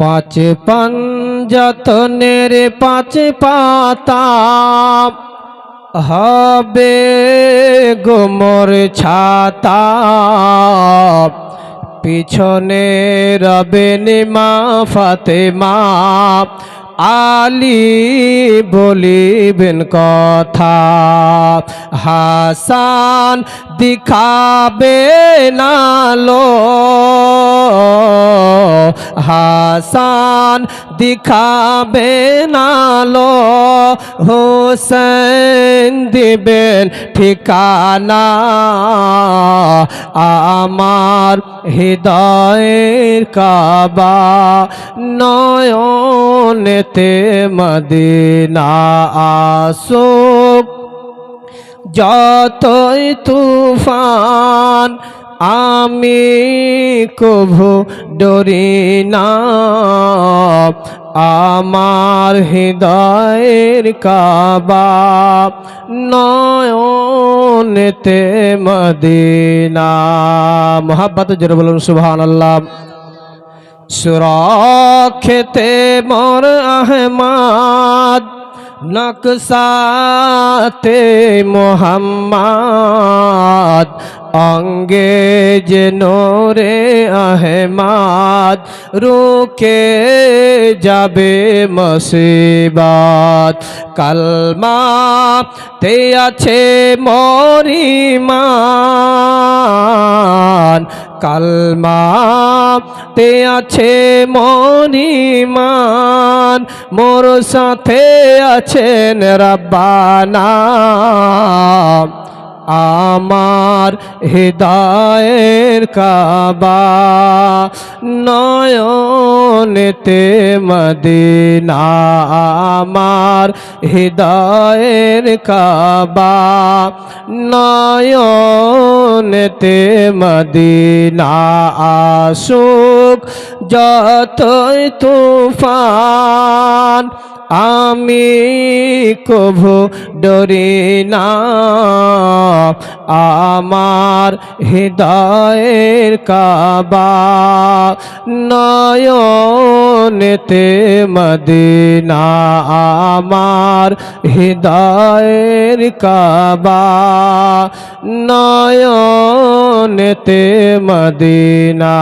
পাঁচ পাঞ্জাতনের পাঁচ পাতা হবে গোমর ছাতা। পিছনে রবেন মা ফাতেমা। আলী বলিবেন কথা। হাসান দিখাবে নালো হাসান দিখাবে নালো। হোসেন দিবেন ঠিকানা। আমার হৃদয়ের কাবা নয়নেতে মদিনা আসুক। যতই তুফান আমি কভু ডরি না। আমার হৃদয়ের কাবা নয়নেতে মদিনা। মোহাব্বত জোরে বলুন সুবহান আল্লাহ সুরক্ষেতে মোর আহমাদ, নকশাতে মোহাম্মদ। অঙ্গে যে নোরে আহমাদ রুকে যাবে মুসিবত। কালমা তে আছে মরিমান, কালমা তে আছে মনিমান মোর সাথে আছেন রব্বানা। আমার হৃদয়ের কাবা নয়নেতে মদিনা আমার হৃদয়ের কাবা নয়নেতে মদিনা আসুক যতই তুফান আমি কভু ডরি না। আমার হৃদয়ের কাবা নয়নেতে মদিনা। আমার হৃদয়ের কাবা নয়নেতে মদিনা।